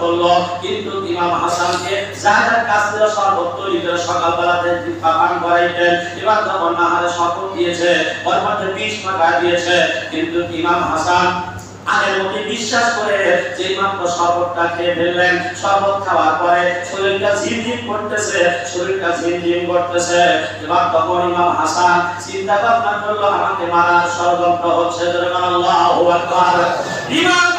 করল, কিন্তু ইমাম হাসান আগের বিশ্বাস করে যে মাত্র শরবতটা খেয়ে ফেললেন শরবত খাওয়ার পরে শরীরটা ঝিমঝিম করতেছে, শরীরটা ঝিমঝিম করতেছে। এবার তখন ইমাম হাসান চিন্তা ভাবনা করল, আমাকে মারার ষড়যন্ত্র হচ্ছে ইমাম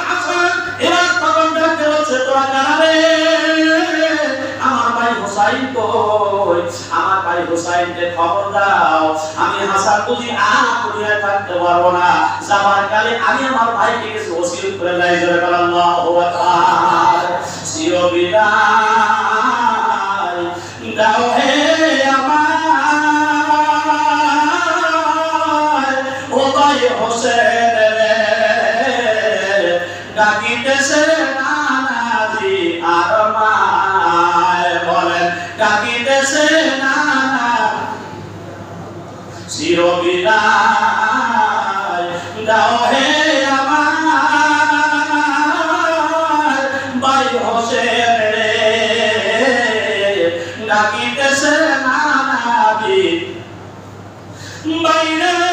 আমার ভাই হোসাইন কই? আমার ভাই হোসাইনকে খবর দাও। আমি হাসান বুঝি আর দুনিয়ায় থাকতে পারব না। যাবার কালে আমি আমার ভাইকে কিছু ডাকিতেছে নানাজি আর মায় বলেন ডাকিতেছে নানা চির বিদায় দাও হে আমার, বাই হোসেন রে। ডাকিতেছে নানাজি বাইরে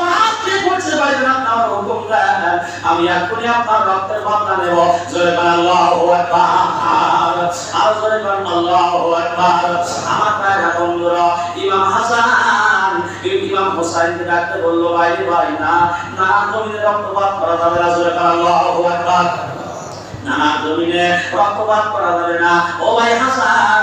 আমি এখনই আপনার রক্তের বদলা নেব। জোরে বলেন, আল্লাহু আকবার। আর জোরে বলেন, আল্লাহু আকবার। আমার ভাইরা, বন্ধুরা, ইমাম হাসান ইমাম ডাকতে বলল, ভাই ভাই, না না, জমিনে রক্তপাত করা যাবে না। জোরে আল্লাহু আকবার। না জমিনে রক্তপাত করা যাবে না। ও ভাই হাসান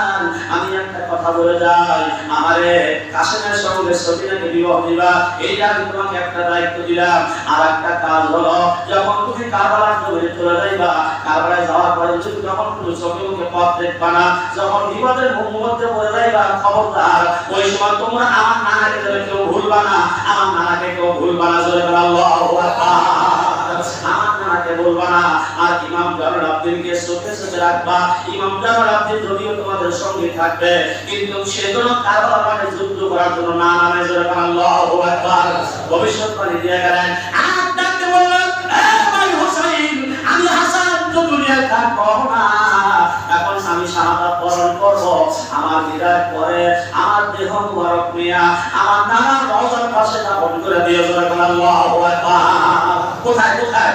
কথা বলে যাই, আমারে কাশেমের সঙ্গে সবিনাকে বিবাহ দিবা, এইটা আমি তোমাকে একটা দায়িত্ব দিলাম। আর একটা কাজ হলো, যখন তুমি কারবালার জমিনে চলে যাইবা, কারবালায় যাওয়ার পরে যদি যখন চোখে মুখে পথ দেখবা না, যখন বিপদের মধ্যে পড়ে যাইবা, খবরদার, ওই সময় তোমরা আমার নানাকে কেউ ভুলবা না, আমার নানাকে কেউ ভুলবা না। জোরে আল্লাহু আকবার। বলবা না, আর ইমাম জানুল আব্দিনকে চোখে চোখে রাখবা। ইমাম জানুল আব্দিন যদিও তোমাদের সঙ্গে থাকবে, কিন্তু সেজন্য কারবালা মাঠে যুদ্ধ করার জন্য না নামে, জোরে আল্লাহু আকবার। ভবিষ্যৎবাণী দিয়ে গেলেন এখন আমি শাহাদাত বরণ করব, আমার বিদায় পরে আমার দেহ মুবারক আমার নানার রওজার পাশে দাফন করে দিয়ে জোরে কোথায় কোথায়?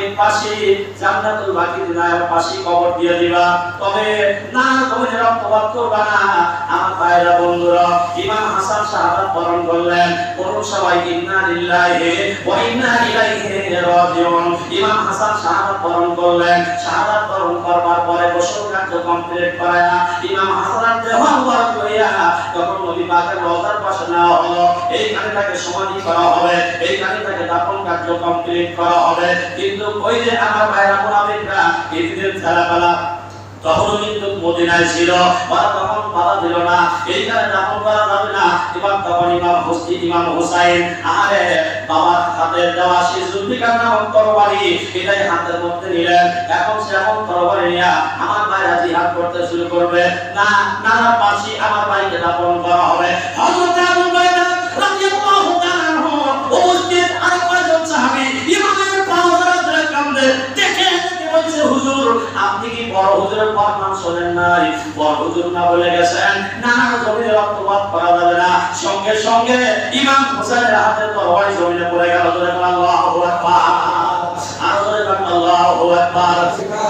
পাশে জান্নাতুল বাকি দিনায় পাশে কবর দিয়ে দিবা। তবে না তুমি রক্তপাত করবা না। আমার ভাইরা, বন্ধুরা, ইমাম হাসান শাহাদাত বরণ করলেন। কোন সবাই, ইন্না লিল্লাহি ওয়া ইন্না ইলাইহি রাজিউন। ইমাম হাসান শাহাদাত বরণ করলেন। শাহাদাত বরণ করবার পরে গোসল কার্য কমপ্লিট করায়া ইমাম হাসান দেহ মুবারক লইয়া তখন নবী পাকের রওজার পাশে নেওয়া হলো। এইখানে তাকে সমাধি করা হবে। এইখানে তাকে দাফন কার্য কমপ্লিট করা হবে। কিন্তু ওই যে আমার ভাইরা মুনাফিকরা কিছুদিন ছাড়া পালা তখন কিন্তু মদিনায় ছিল। তখন বাধা দিল না। এইখানে দাফন করা যাবে না। এবার তখন ইমাম ইমাম বাবার হাতে দেওয়া জুলফিকার নামক তরবারি, এটাই হাতের মধ্যে নিলেন। এখন সে এমন তরবারি নিয়ে আমার ভাইরা জিহাদ করতে শুরু করবে। না নানা পাশি আমার ভাইকে দাফন করা হবে। আবু বাইদা হুজুরের ফরমান শোনেন নাই বড় না সঙ্গে সঙ্গে ইমাম হোসেনের হাতে তরবারি জমিনে পড়ে গেল ধরে আল্লাহু আকবার। আর ধরে আল্লাহু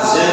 সে